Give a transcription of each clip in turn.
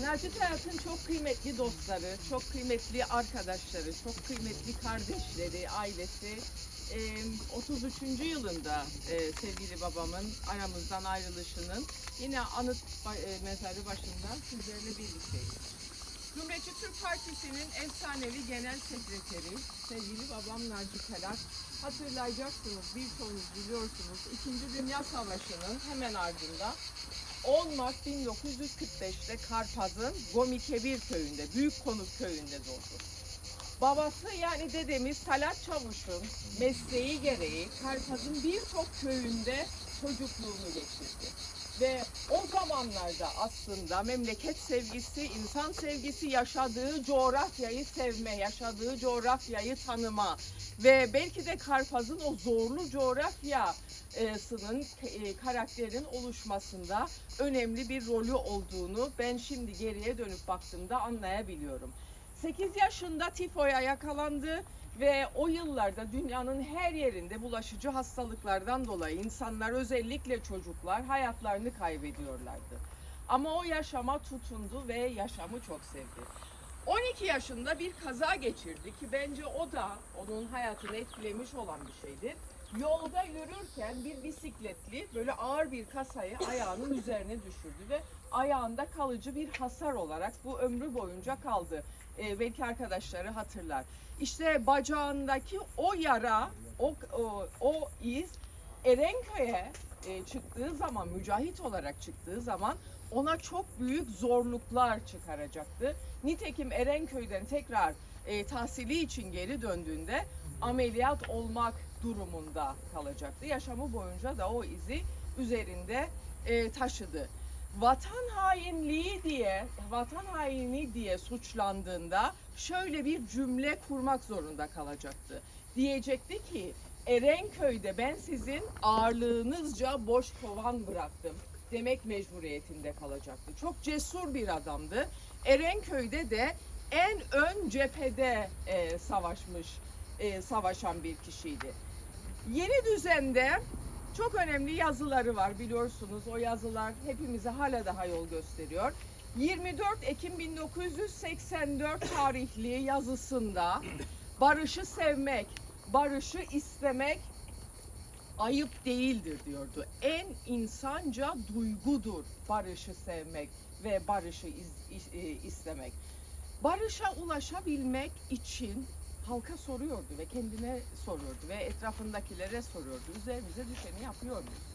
Naci Hayat'ın çok kıymetli dostları, çok kıymetli arkadaşları, çok kıymetli kardeşleri, ailesi e, 33. yılında sevgili babamın aramızdan ayrılışının yine anıt mezarı başında sizlerle birlikteyiz. Cumhuriyetçi Türk Partisi'nin efsanevi genel sekreteri sevgili babam Naci Pelat. Hatırlayacaksınız, birçoğunuz biliyorsunuz. İkinci Dünya Savaşı'nın hemen ardında 10 Mart 1945'te Karpaz'ın Gomikebir köyünde, Büyük Konuk köyünde doğdu. Babası yani dedemiz Talat Çavuş'un mesleği gereği Karpaz'ın birçok köyünde çocukluğunu geçirdi. Ve o zamanlarda aslında memleket sevgisi, insan sevgisi, yaşadığı coğrafyayı sevme, yaşadığı coğrafyayı tanıma ve belki de Karpaz'ın o zorlu coğrafyasının e, karakterin oluşmasında önemli bir rolü olduğunu ben şimdi geriye dönüp baktığımda anlayabiliyorum. 8 yaşında tifoya yakalandı ve o yıllarda dünyanın her yerinde bulaşıcı hastalıklardan dolayı insanlar özellikle çocuklar hayatlarını kaybediyorlardı. Ama o yaşama tutundu ve yaşamı çok sevdi. 12 yaşında bir kaza geçirdi ki bence o da onun hayatını etkilemiş olan bir şeydir. Yolda yürürken bir bisikletli böyle ağır bir kasayı ayağının üzerine düşürdü ve ayağında kalıcı bir hasar olarak bu ömrü boyunca kaldı. Ee, belki arkadaşları hatırlar. İşte bacağındaki o yara, o, o, o iz Erenköy'e e, çıktığı zaman, mücahit olarak çıktığı zaman ona çok büyük zorluklar çıkaracaktı. Nitekim Erenköy'den tekrar e, tahsili için geri döndüğünde ameliyat olmak durumunda kalacaktı. Yaşamı boyunca da o izi üzerinde e, taşıdı. Vatan hainliği diye, vatan haini diye suçlandığında şöyle bir cümle kurmak zorunda kalacaktı. Diyecekti ki Erenköy'de ben sizin ağırlığınızca boş kovan bıraktım demek mecburiyetinde kalacaktı. Çok cesur bir adamdı. Erenköy'de de en ön cephede e, savaşmış, e, savaşan bir kişiydi. Yeni düzende çok önemli yazıları var biliyorsunuz. O yazılar hepimize hala daha yol gösteriyor. 24 Ekim 1984 tarihli yazısında barışı sevmek, barışı istemek ayıp değildir diyordu. En insanca duygudur barışı sevmek ve barışı e, istemek. Barışa ulaşabilmek için halka soruyordu ve kendine soruyordu ve etrafındakilere soruyordu. Üzerimize düşeni yapıyor muyuz?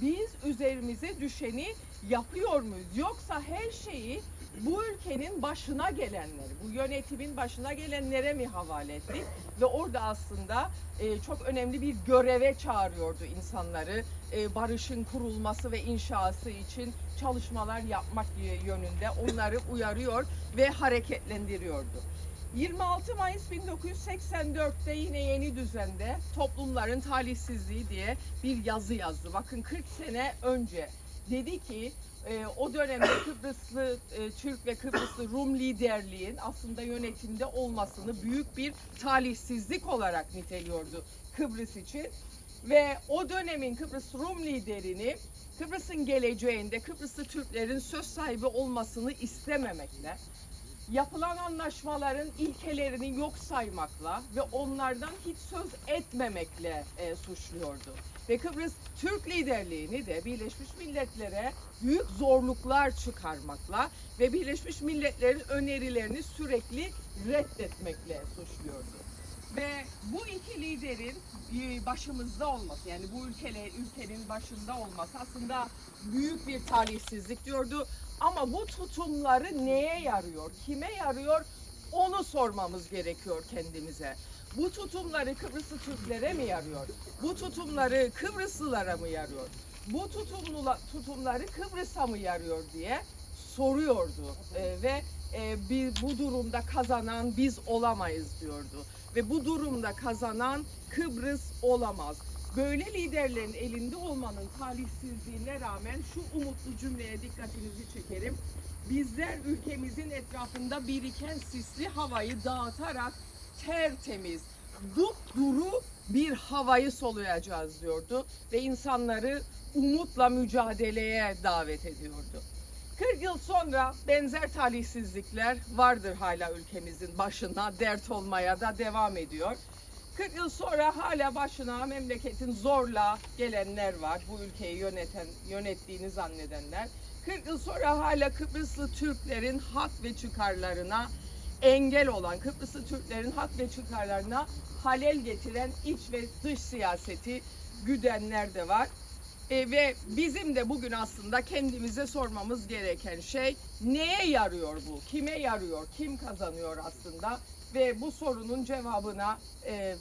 Biz üzerimize düşeni yapıyor muyuz? Yoksa her şeyi bu ülkenin başına gelenleri, bu yönetimin başına gelenlere mi havale ettik? Ve orada aslında e, çok önemli bir göreve çağırıyordu insanları. E, barışın kurulması ve inşası için çalışmalar yapmak yönünde onları uyarıyor ve hareketlendiriyordu. 26 Mayıs 1984'te yine yeni düzende toplumların talihsizliği diye bir yazı yazdı. Bakın 40 sene önce dedi ki e, o dönemde Kıbrıslı e, Türk ve Kıbrıslı Rum liderliğin aslında yönetimde olmasını büyük bir talihsizlik olarak niteliyordu Kıbrıs için. Ve o dönemin Kıbrıs Rum liderini Kıbrıs'ın geleceğinde Kıbrıslı Türklerin söz sahibi olmasını istememekle yapılan anlaşmaların ilkelerini yok saymakla ve onlardan hiç söz etmemekle e, suçluyordu. Ve Kıbrıs Türk liderliğini de Birleşmiş Milletler'e büyük zorluklar çıkarmakla ve Birleşmiş Milletler'in önerilerini sürekli reddetmekle suçluyordu. Ve bu iki liderin e, başımızda olması yani bu ülkele, ülkenin başında olması aslında büyük bir talihsizlik diyordu. Ama bu tutumları neye yarıyor, kime yarıyor onu sormamız gerekiyor kendimize. Bu tutumları Kıbrıslı Türklere mi yarıyor? Bu tutumları Kıbrıslılara mı yarıyor? Bu tutumlula, tutumları Kıbrıs'a mı yarıyor diye soruyordu Ee, ve e, bir, bu durumda kazanan biz olamayız diyordu ve bu durumda kazanan Kıbrıs olamaz. Böyle liderlerin elinde olmanın talihsizliğine rağmen şu umutlu cümleye dikkatinizi çekerim. Bizler ülkemizin etrafında biriken sisli havayı dağıtarak tertemiz, dupduru bir havayı soluyacağız diyordu ve insanları umutla mücadeleye davet ediyordu. 40 yıl sonra benzer talihsizlikler vardır hala ülkemizin başına, dert olmaya da devam ediyor. 40 yıl sonra hala başına memleketin zorla gelenler var. Bu ülkeyi yöneten, yönettiğini zannedenler. 40 yıl sonra hala Kıbrıslı Türklerin hak ve çıkarlarına engel olan, Kıbrıslı Türklerin hak ve çıkarlarına halel getiren iç ve dış siyaseti güdenler de var. E, ve bizim de bugün aslında kendimize sormamız gereken şey neye yarıyor bu? Kime yarıyor? Kim kazanıyor aslında? Ve bu sorunun cevabına e,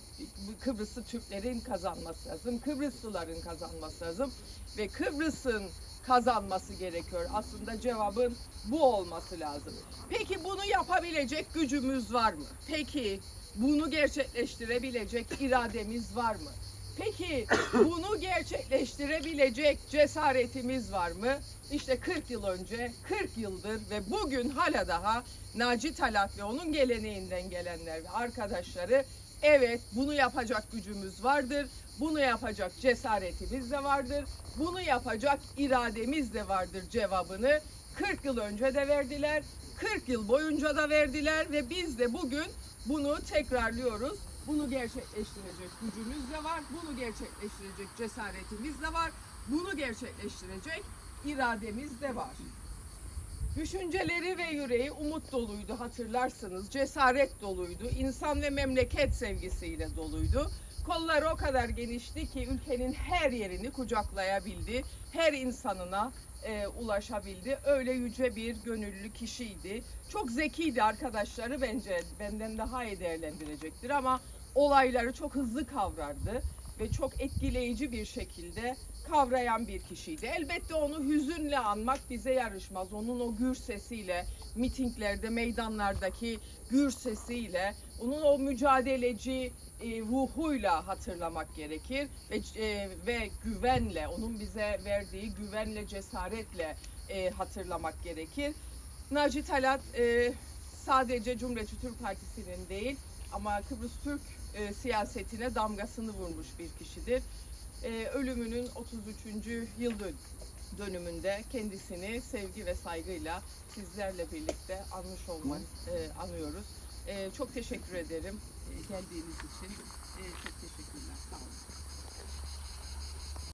Kıbrıslı Türklerin kazanması lazım. Kıbrıslıların kazanması lazım. Ve Kıbrıs'ın kazanması gerekiyor. Aslında cevabın bu olması lazım. Peki bunu yapabilecek gücümüz var mı? Peki bunu gerçekleştirebilecek irademiz var mı? Peki bunu gerçekleştirebilecek cesaretimiz var mı? İşte 40 yıl önce, 40 yıldır ve bugün hala daha Naci Talat ve onun geleneğinden gelenler ve arkadaşları evet bunu yapacak gücümüz vardır. Bunu yapacak cesaretimiz de vardır. Bunu yapacak irademiz de vardır cevabını 40 yıl önce de verdiler. 40 yıl boyunca da verdiler ve biz de bugün bunu tekrarlıyoruz. Bunu gerçekleştirecek gücümüz de var. Bunu gerçekleştirecek cesaretimiz de var. Bunu gerçekleştirecek irademiz de var. Düşünceleri ve yüreği umut doluydu hatırlarsınız. Cesaret doluydu. insan ve memleket sevgisiyle doluydu. Kolları o kadar genişti ki ülkenin her yerini kucaklayabildi. Her insanına e, ulaşabildi. Öyle yüce bir gönüllü kişiydi. Çok zekiydi arkadaşları bence benden daha iyi değerlendirecektir ama olayları çok hızlı kavrardı ve çok etkileyici bir şekilde kavrayan bir kişiydi. Elbette onu hüzünle anmak bize yarışmaz. Onun o gür sesiyle, mitinglerde, meydanlardaki gür sesiyle, onun o mücadeleci e, ruhuyla hatırlamak gerekir ve e, ve güvenle, onun bize verdiği güvenle, cesaretle e, hatırlamak gerekir. Naci Talat sadece Cumhuriyetçi Türk Partisi'nin değil ama Kıbrıs Türk siyasetine damgasını vurmuş bir kişidir. Ölümünün 33. yıl dön- dönümünde kendisini sevgi ve saygıyla sizlerle birlikte anmış olmak e, anıyoruz. E, çok teşekkür ederim e, geldiğiniz için. E, çok teşekkürler. Sağ olun.